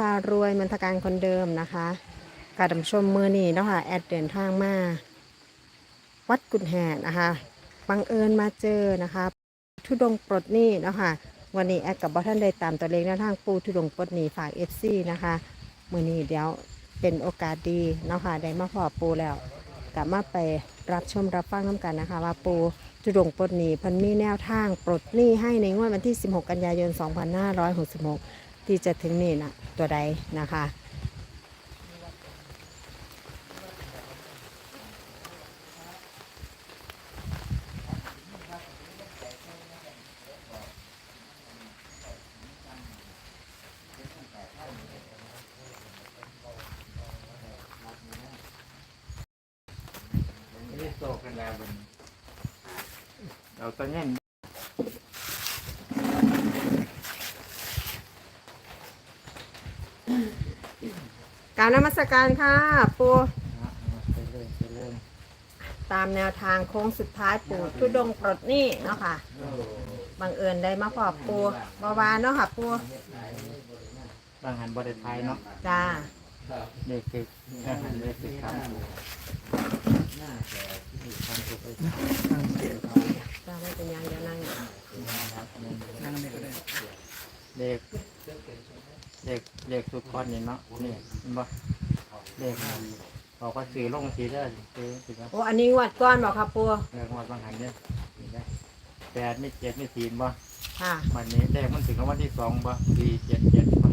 พารวยมันทการคนเดิมนะคะการดำชมมือนี่เนาะค่ะแอดเดินทางมา วัดกุนแหนนะคะ บังเอิญมาเจอนะคะทุดงปลดหนี้เนาะค่ะวันนี้แอดกับบ่ท่านได้ตามตัวเลขแนวทางปูทุดงปลดหนี้ฝากเอฟซีนะคะมือนี้เดี๋ยวเป็นโอกาสดีเนาะค่ะได้มาพอปูแล้วกลับมาไปรับชมรับฟังน้ำกันนะคะ ว่าปูทุดงปลดหนี้พันมีแนวทางปลดหนี้ให้ในงวดวันที่ 16 กันยายน 2566 ที่จะถึงนี่นะตัวใดนะคะ ไม่ได้โตกันแล้วบนเราตอนนี้ การนมัสการค่ะปูไปเรื่อยไปเรื่อยตามแนวทางโค้งสุดท้ายปูทุดงค์ปลดหนี้เนาะค่ะบังเอิญได้มาพอปูบาวาเนาะค่ะปูบางหันบริไทยเนาะจ้าเด็กคืออาหารเด็กคือคำจ้าไม่เป็นหยังเดี๋ยวนั่งอยู่เด็ก เด็กเด็กสุดก้อนนี่เนาะนี่เห็นบ่เด็กบอกว่าสื่อลงสีเด้อซื้อสิครับโอ้อันนี้งวัดก้อนบอกค่ะปูเรื่องว่าบางหันเนี่ยนี่ได้แปดไม่เจ็ดไม่สี่บ่ ค่ะ วันนี้เลขมันถึงรางวัลที่สองบ่สี่เจ็ดเจ็ดบ่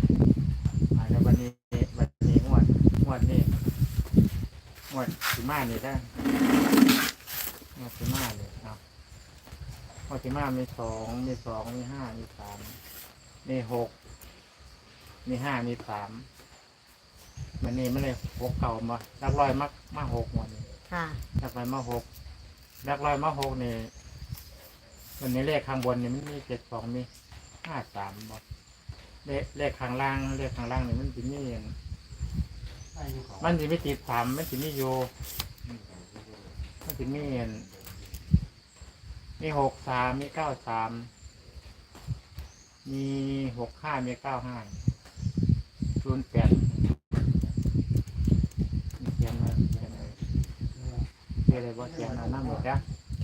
อ่าแล้ววันนี้วันนี้งวดงวดนี้งวดสิมานี่ได้งวดสิมานี่เอางวดสิมามีสองมีสองมีห้ามีสามมีหก มีห้ามีสามวันนี้มันเลยหกเก่ามาลักลอยมักมาหกวันนี้ค่ะ ลักลอยมาหกลักลอยมาหกนี่วันนี้เลขข้างบนนี่มันมีเจ็ดสองมีห้าสามบอกเลขเลขข้างล่างเลขข้างล่างนี่มันจะมีอย่างมันจะไม่ติดสามมันจะมีโยมันจะมีอย่างมีหกสามมีเก้าสามมีหกห้ามีเก้าห้า ศูนย์แปดมีเขียนมาเขียนมาเขียนอะไรบ่เขียนเอาน้ำหมดจ้ะ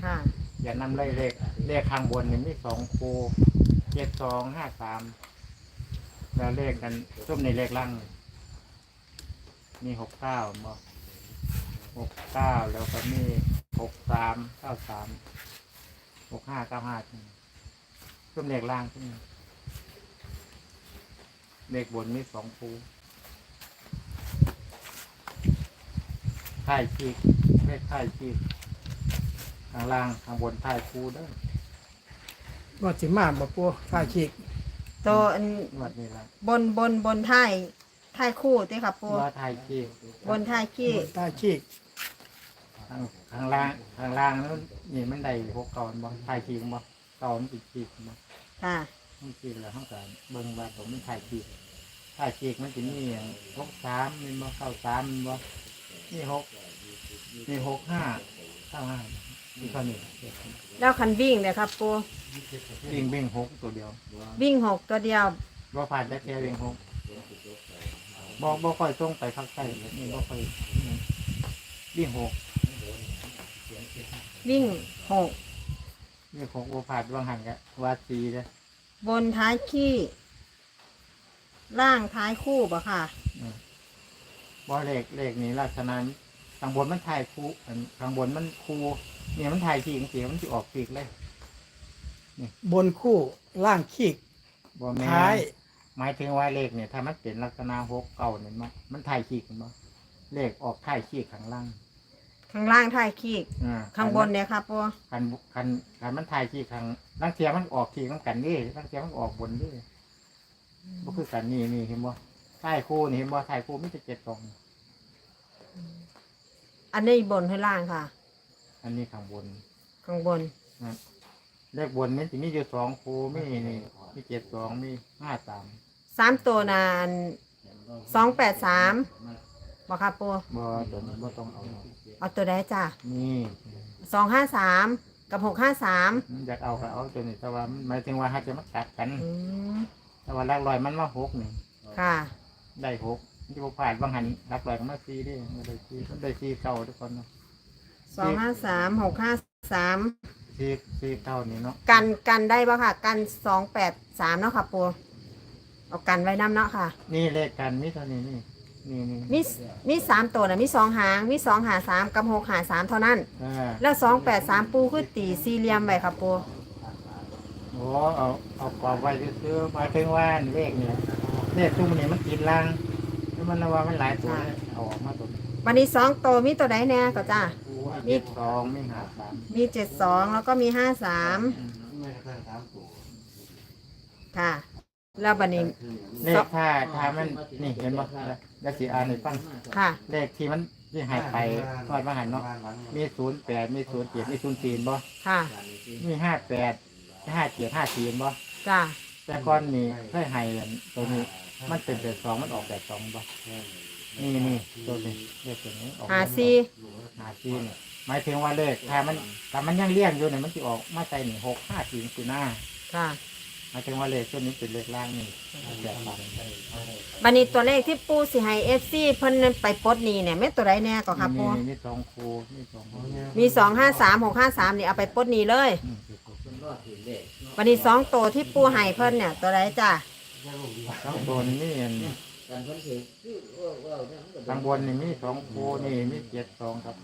ค่ะ อย่านำเลขเลขเลขข้างบนนี่มีสองคูเจ็ดสองห้าสามแล้วเลขกันซุ่มในเลขล่างมีหกเก้าบ่หกเก้าแล้วก็มีหกสามเก้าสามหกห้าเก้าห้าซุ่มเลขล่างซุ่ม เลขบนมีสองคูค่ายชีกเลขค่ายชีกข้างล่างข้างบนท้ายคูเด้อว่าสิมาบ่ปัวฝ่ายขีกตัวอันนวดนี่ละบนบนบนท้ายท้ายคู่ติค่ะปูว่าท้ายชีกบนท้ายขี้ตาขีกข้างข้างล่างข้างล่างนั้นนี่มันได้หกเก่าบ่ท้ายชีกบ่เก่ามันติดชีกบ่ค่ะ มันชีกแล้วเฮาก็เบิ่งว่าผมมันท้ายชีก ท้ายชีกมันสิมีอย่างหกสามมีบ่เก้าสามมีบ่มีหกมีหกห้าเก้าห้ามีเท่านี้แล้วคันวิ่งเนี่ยครับปูวิ่งวิ่งหกตัวเดียววิ่งหกตัวเดียวบ่ผ่านได้แค่วิ่งหกบ่บ่ค่อยส่งไปข้างใต้นี่บ่ค่อยวิ่งหกวิ่งหกนี่ของโอผาดวางหันกะวาสีเลยบนท้ายขี้ ล่างท้ายคู่บ่ค่ะ บ่เลขเลขนี้ลักษณะข้างบนมันถ่ายคูอันข้างบนมันคูเนี่ยมันถ่ายขีกเสียมันจะออกขีกเลยบนคู่ล่างขีกบ่แม่นท้าย หมายถึงว่าเลขเนี่ยถ้ามันเป็นลักษณะหกเก่าเนี่ยมันมันถ่ายขีกมั้เลขออกถ่ายขีกข้างล่างข้างล่างท้ายขี้อ่า ข้างบนเนี่ยครับปูคันคันคันมันถ่ายขีกข้างลังเทียมันออกขีกมันกันนี่ลังเทียมันออกบนนี่ ก็คือกันนี่นี่เห็นบ่ถ่ายคู่นี่เห็นบ่ถ่ายคู่ไม่จะเจ็ดสองอันนี้บนให้ล่างค่ะ อันนี้ข้างบนข้างบนเลขบนมันจะมีอยู่สองคูมีนี่มีเจ็ดสองมีห้าสามสามตัวนานสองแปดสามบ่ครับปูบ่ตัวนี้บ่ต้องเอาเนาะเอาตัวใดจ้ะนี่สองห้าสามกับหกห้าสามอยากเอาก็เอาตัวนี้แต่ว่ามันหมายถึงว่าถ้าจะมาตัดกัน อืม แต่ว่าลักลอยมันมาหกนี่ค่ะ ได้หกที่ผมผ่านบางหันรับรอยก็มาซีเด้มาได้ซีได้ซีเก่าทุกคนเนาะสองห้าสามหกห้าสามซีซีเก่านี่เนาะกันกันได้ปะค่ะ กันสองแปดสามเนาะค่ะปูเอากันไว้น้ำเนาะค่ะ นี่เลขกันมีเท่านี้นี่นี่นี่มีมีสามตัวนะมีสองหางมีสองหาสามกับหกหาสามเท่านั้นเออแล้วสองแปดสามปูคือตีสี่เหลี่ยมไว้ค่ะปูโอ้เอาเอากรอบไว้ซื้อๆหมายถึงว่าเลขนี่เลขตุ้มนี่มันกินล่างแล้วมันระว่ามันหลายตัวเอาออกมาตัววันนี้สองตัวมีตัวใดแน่ก็จ้ามีสองมีหาสามมีเจ็ดสองแล้วก็มีห้าสามค่ะ แล้วบันนี้เลขถ้าถ้ามันนี่เห็นบ่แล้วสีอ่านให้ฟังค่ะ เลขที่มันที่หายไปทอดมาหันเนาะมีศูนย์แปดมีศูนย์เจ็ดมีศูนย์สี่บ่ค่ะมีห้าแปด ห้าเจ็ดห้าสี่บ่จ้าแต่ก่อนนี่เคยให้อันตัวนี้ มันเป็นแปดสองมันออกแปดสองบ่นี่นี่ตัวนี้เลขตัวนี้ออกหาสี่หาสี่เนี่ยหมายถึงว่าเลขถ้ามันถ้ามันยังเลี้ยงอยู่เนี่ยมันจะออกมาใส่หนึ่งหกห้าสี่คือหน้าค่ะหมายถึงว่าเลขตัวนี้เป็นเลขล่างนี่แปดสองบันนี้ตัวเลขที่ปูสิให้เอฟซีเพิ่นไปปลดหนี้เนี่ยไม่ตัวใดแน่ก็ค่ะปูมีมีสองคูมีสองคูมีสองห้าสามหกห้าสามนี่เอาไปปลดหนี้เลย อืม วันนี้สองตัวที่ปูให้เพิ่นเนี่ย ตัวใดจ้าข้างบนนี่อันข้างบนนี่มีสองคูนี่มีเจ็ดสองครับ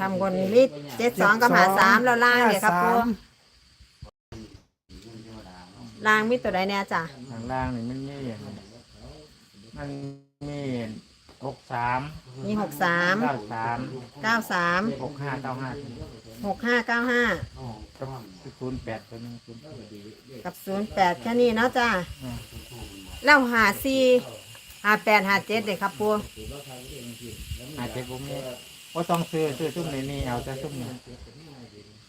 คำบนมีเจ็ดสองกับหาสามแล้วล่างเนี่ยครับปูห้าสามล่างมีตัวใดแน่จ้าข้างล่างนี่มันมีอันมันมี หกสามมีหกสามเก้าสามเก้าสามหกห้าเก้าห้าหกห้าเก้าห้ากับศูนย์แปดตัวนึงศูนย์แปดกับศูนย์แปดแค่นี้เนาะจ้าอ่าแล้วหาสี่หาแปดหาเจ็ดเลยครับปูอาจจะผมมีว่าต้องซื้อซื้อซุ้มในนี่เอาแต่ซุ้มนี้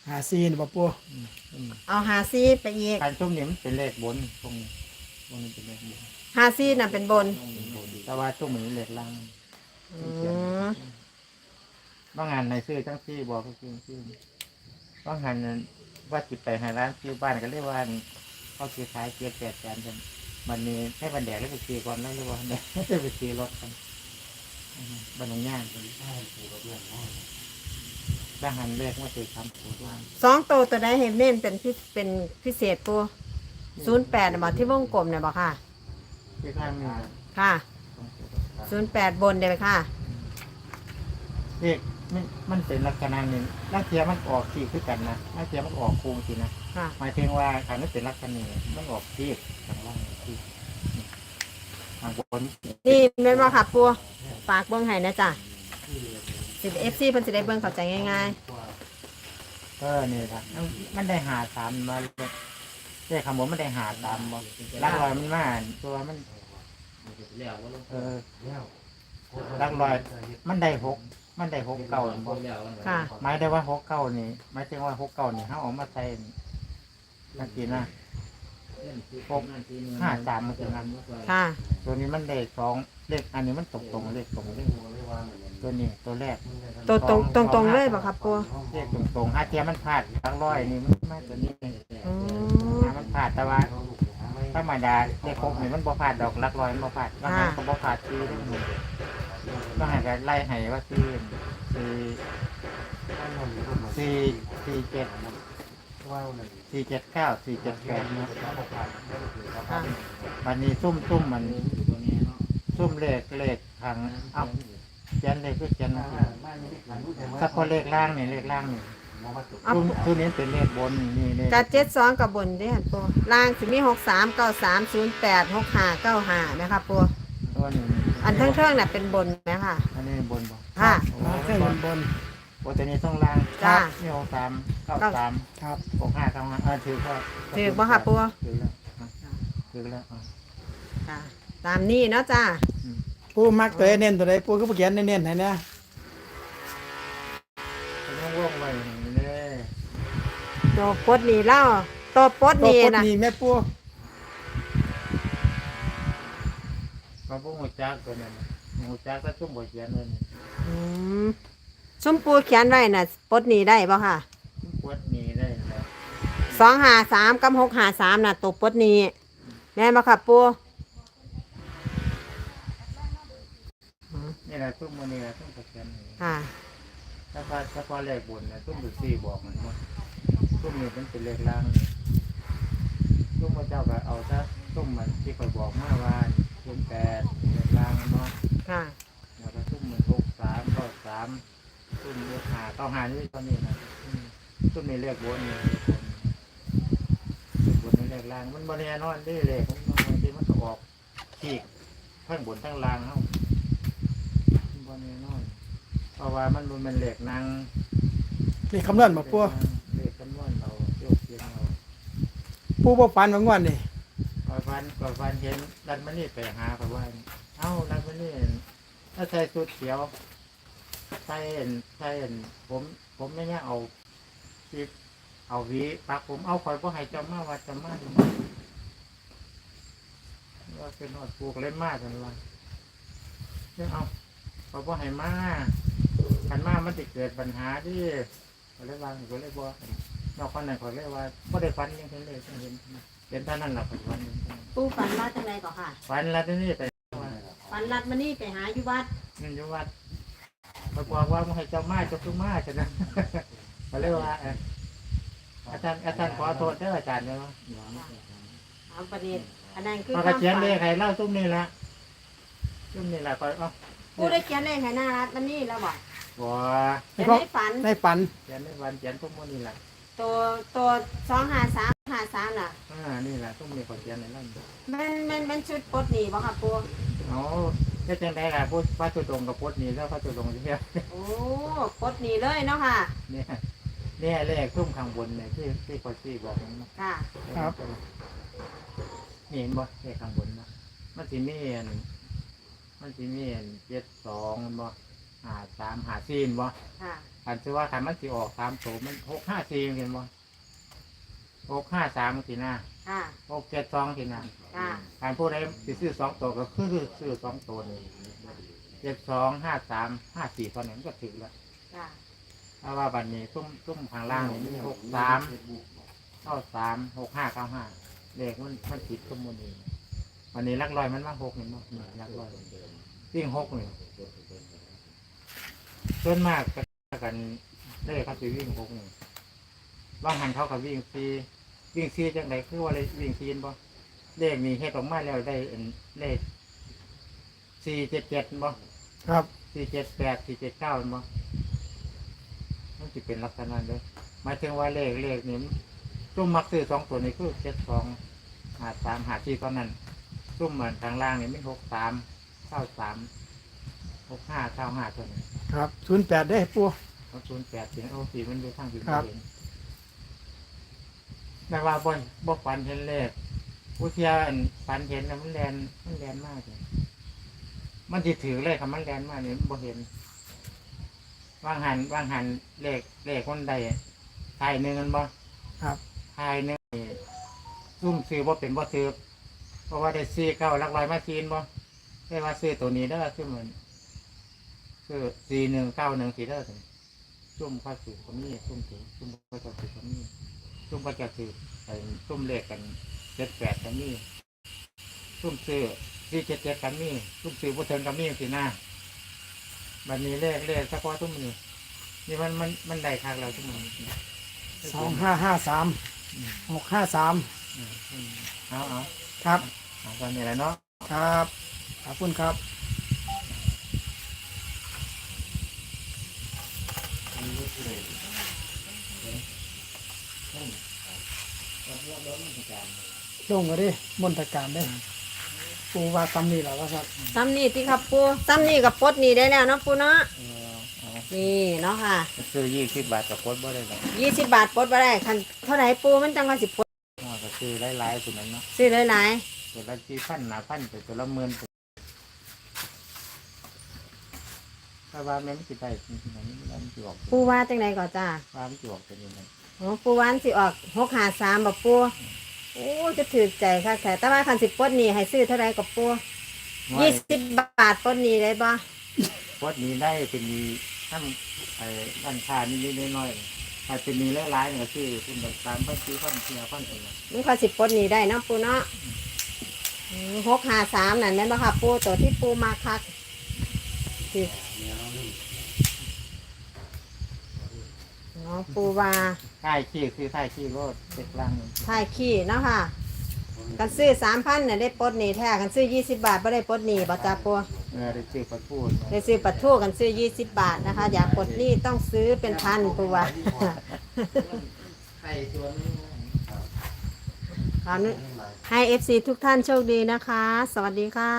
หาซีนบ่ปูอืมเอาหาสี่ไปอีกการซุ้มนี้มันเป็นเลขบนตรงนี้ตรงนี้เป็นเลขบนหาสี่น่ะเป็นบน แต่ว่าซุ้มนี้เลขล่างอืมบางงานในซื้อทั้งที่บอกก็ซื้อซื้อบางงานนั้นว่าจิตไปหาร้านซื้อบ้านก็เรียกว่าเขาซื้อขายเกียร์แปดแสนกันมันนี้ให้บันแดดแล้วไปซื้อก่อนแล้วเรียกว่าเนี่ยจะไปซื้อรถกันอืมบันนงย่างกันบางงานเลขว่าซื้อคำสูตรว่างสองตัวตัวใดเห็นเน้นเป็นพิเป็นพิเศษปูศูนย์แปดบอกที่วงกลมเนี่ยบอกค่ะ ที่ข้างนี้ค่ะ ศูนย์แปดบนเดี๋ยวค่ะ เลขมันมันเป็นลักษณะหนึ่งลักเทียมันออกที่คือกันนะลักเทียมันออกโค้งสินะค่ะ หมายถึงว่าการนั้นเป็นลักษณะมันออกที่ทางล่างที่ทางบนนี่แม่นว่าค่ะปูฝากเบิ้งให้นะจ้ะสิเอฟซีเพิ่นสิได้เบิ้งเข้าใจง่ายเออนี่ครับมันมันได้หาสามมาเลยเลขคำว่ามันได้หาสามบ่ลักลอยมันมาตัวมัน เออลักลอย มันได้หกมันได้หกเก้าบ่ๆค่ะ หมายได้ว่าหกเก้านี่หมายถึงว่าหกเก้านี่เขาเออกมาใส่นักกีนะหกห้าสามมันคือนั้นค่ะ ตัวนี้มันเลขสองเลขอันนี้มันตรงตรงๆเลขตรงเลขตัวนี้ตัวแรกตัวตรงตรงตรงๆเลยบอกครับปูเลขตรงตรงๆห้าเทียมมันพลาดทั้งร้อยนี่มันมาตัวนี้อืมถ้ามันพลาดแต่ว่า ธรรมดาเลขหกนี่มันบ่พลาดดอกลักร้อยมันบ่พลาดบางครั้งก็บ่พลาดซื้อได้หมดบางครั้งก็ไล่ให้ว่าซื้อสี่สี่สี่เจ็ดสี่เจ็ดเก้าสี่เจ็ดแปดนะวันนี้ซุ่มซุ่มมันซุ่มเลขเลขทางเอ้าเขียนเลขก็เขียนสิถ้าพอเลขล่างนี่เลขล่างนี่ เอาซุ่มซุ่มนี้เป็นเลขบนนี่เลขกะเจ็ดสองกับบนเด้หันปูล่างสิมีหกสามเก้าสามศูนย์แปดหกห้าเก้าห้านะคะปูตัวนี้อันเทิงๆน่ะเป็นบนไหมค่ะ อันนี้บนบ่ค่ะ โอ้มาเครื่องบนบนโอ้ตัวนี้ต้องล่างจ้า นี่หกสามเก้าสามครับหกห้าเก้าห้าเออถือก็ถือบ่ค่ะปูถือแล้วอะถือแล้วอะค่ะตามนี้เนาะจ้า ปูมักตัวใดเน้นตัวใดปูก็บ่เขียนเน้นๆให้นะ ต้องว่องไว้อย่างนี้เลย ตัวปลดหนีเล่าตัวปลดหตัวนีปลดนะหนี่แม่ปูมาพวกหัวจักตัวนั้นหัวจักก็ชุ่มหัวเขียนเลยอืมชมปูเขียนไว้น่ะปลดหนีได้บ่ค่ะปวดหนีได้แล้วสองหาสามกับหกหาสามน่ะตัวปลดหนีแม่นบ่ค่ะปูนี่แหละตุ้มมันนี่แหละตุ้มตะเคียนนี่ค่ะถ้าพอถ้าพอเลขบนนะตุ้มดูซี่บอกมันว่า ตุ้มนี่มันเป็นเลขล่างนี่ตุ้มพระเจ้าก็เอาซะตุ้มมันที่เขาบอกมาว่าตุ้มแปดเลขล่างมันเนาะค่ะ แล้วก็ตุ้มมันหกสามเก้าสามตุ้มเลขหาเก้าหานี่ตอนนี้นะอืมตุ้มนี่เลขบนนี่เลขบนเลขบนนี่เลขล่างมันบริแน่นอนได้เลยผมบางทีมันก็ออกขีกทั้งบนทั้งล่างเฮามันบริแน่นอนเพราะว่ามันมันเหล็กนาง นี่คำนวณมาปูเหล็กกันว่านเราเที่ยวเทียนเรา ปูบ่ฟันบางวันนี่ก่อนฟันก่อฟันเห็นดันมันนี่ไปหาเขาว่าเอ้าดันมันนี่ถ้าใส่สุดเขียวใส่เห็นใส่เห็นผมผมไม่เนี่ยเอาที่เอาวีปักผมเอาคอยพ่อให้จ้ามาว่าจะมาดีมาว่าเป็นหอดปลูกเล่นมากจังเลยเรื่องเอาคอยพ่อให้มาขันมามันจะเกิดปัญหาที่ก็เลยว่าก็เลยบอก นอกคนนั้นก็เลยว่าไม่ได้ฟันยังเห็นเลยเห็นเห็นเท่านั้นแหละปัจจุบันปูฝันว่าจังไรก่อนค่ะฟันแล้วที่นี่ไปฝันรัดมานี่ไปหาอยู่วัดมันอยู่วัดไปบอกว่าไม่ให้เจ้ามาเจ้าตุ้มาฉะนั้นก็เลยว่าเอ่ออาจารย์อาจารย์ขอโทษเด้ออาจารย์เนาะเอาประเด็นอันนั้นคือพอคกระวามเขียนฝันเลขให้เล่าตุ้มนี่ละตุ้มนี่ละก็เอ๋อปูได้เขียนเลขให้หน้ารัดมานี่แล้วบอกบัวเขียนให้ฝันในฝันเขียนในวันเขียนตุ้มนี่ละ ตัวตัวสองหาสามหาสามน่ะ อ่านี่ละตุ้มนี่ขอเขียนในนั่นมันมันมันชุดปลดหนีบ่ค่ะปูเอาเจ้าจังไดล่ะพูดพระจุดงกับพุทธนี่แล้วพระจุดงเที่ยวโอ้ปลดหนีเลยเนาะค่ะ เนี่ยเนี่ยเลขตุ้มข้างบนเนี่ยที่ที่พอซี่บอกนั่นเนาะ ค่ะนี่เห็นบ่เลขข้างบนนะมันสิมีอันมันสิมีอันเจ็ดสองมันบ่ หาสามหาสี่เห็นบ่ค่ะอันที่ว่าคันมันสิออกสามโถมันหกห้าสี่เห็นบ่หกห้าสามสินะค่ะหกเจ็ดสองสินะค่ะการผู้ใดสิซื้อสองตัวก็คือซื้อสองตัวนี่เจ็ดสองห้าสามห้าสี่ตอนนี้มันก็ถึงแล้วค่ะถ้าว่าบัดนี้ตุ้มตุ้มข้างล่างนี่มีหกสามเก้าสามหกห้าเก้าห้าเลขมันมันติดตุ้มมันเองวันนี้ลักลอยมันว่าหกเห็นบ่นี่ลักลอยวิ่งหกนี่ ส่วนมากก็กันเลขเขาสิวิ่งหกนี่บางหันเขากับวิ่งซีวิ่งซีจังไดคือว่าเลยวิ่งซีนบ่เลขนี้เฮ็ดออกมาแล้วได้อันเลขสี่เจ็ดเจ็ดบ่ครับสี่เจ็ดแปดสี่เจ็ดเก้ามั้งมันจะเป็นลักษณะเลยหมายถึงว่าเลขเลขนี้ซุ่มมักซื้อสองตัวนี้คือเจ็ดสองหาสามหาสี่ตอนนั้นซุ่มเหมือนทางล่างนี่ไม่หกสามเก้าสาม หกห้าเก้าห้าตัวนี้ครับศูนย์แปดได้ปูเขาศูนย์แปดเสียงโอ้สีมันดูทางผิวครับเห็นแต่ว่าบนบกฟันเห็นเลขผู้เที่ยวอันฟันเห็นแล้วมันแลนมันแลนมากเลยมันจะถือเลขคำมันแลนมากเนี่ยบ่เห็น วางหันวางหันเลขเลขคนใดทายหนึ่งกันบ่ครับทายหนึ่งนี่ซุ่มซื้อบ่เป็นบ่ซื้อเพราะว่าได้ซื้อเก้าหลักร้อยมาซีนบ่ได้ว่าซื้อตัวนี้ได้อซื้อเหมือน ซื้อสี่หนึ่งเก้าหนึ่งสี่ได้อถึงซุ่มข้าซื้อคนนี้ซุ่มถือซุ่มข้าจะซื้อคนนี้ซุ่มข้าจะซื้อไอ้ซุ่มเลขกันเจ็ดแปดกันนี่ซุ่มซื้อสี่เจ็ดเจ็ดกันนี่ซุ่มซื้อบ่เทิงกันนี่สิหน้าบันนี้เลขเลขเฉพาะทุ่มนี้นี่มันมันมันได้คางเราทุ่มนี้สองห้าห้าสามหกห้าสามอืมอืมเอาเอาครับเอาตอนนี้แหละเนาะครับขอบคุณครับ ลงก็ดิมนตการได้ปูว่าคำนี้แหละว่าสัตว์ซ้ำนี่ที่ครับปูซ้ำนี่กับปลดหนีได้แล้วเนาะปูเนาะเออเอานี่เนาะค่ะซื้อยี่สิบบาทกับโคตรบ่ได้หรอกยี่สิบบาทปลดบ่ได้คันเท่าไหร่ปูมันจังว่าสิปลดอ๋อก็ซื้อหลายๆสุดนั้นเนาะซื้อหลายตัวละสี่พันหนาพันไปตัวละหมื่น ถ้าว่าแม่นสิได้จริงๆอันนี้มันจะออกๆปูว่าจังไดก่อนจ้าว่ามันจะออกเป็นยังไงโอ้ปูวาอันสิออกหกหาสามบ่ปูโอ้จะถือใจค่ะแต่แต่ว่าคันสิปลดหนีให้ซื้อเท่าไหร่กับปูยี่สิบบาทปลดหนีได้บ่โคตรนี้ได้เป็นมีทั้งไอ้ร้านค้านิดๆน้อยๆถ้าเป็นมีหลายๆเนี่ยก็ซื้อเป็นแบบสามพันสี่พันสี่พันตัวมันเขาสิปลดหนีได้เนาะปูเนาะหกหาสามนั่นแม่นบ่ค่ะปูตัวที่ปูมาคักที่อ๋ อปูวาท้ายขี้คือท้ายขี้โลดเจ็ดลังถ่ายขี้เนาะค่ะ กันซื้อสามพันเนี่ยได้ปลดหนีแท้กันซื้อยี่สิบบาทไม่ได้ปลดหนีบ่จ้าปัวเออได้ชื่อประทูดได้ซื้อปัดทูกันซื้อยี่สิบบาทนะคะ อยากปลดหนี้ต้องซื้อเป็นพันปูวาไข่ตัวนึงขอให้เอฟซีทุกท่านโชคดีนะคะ สวัสดีค่ะ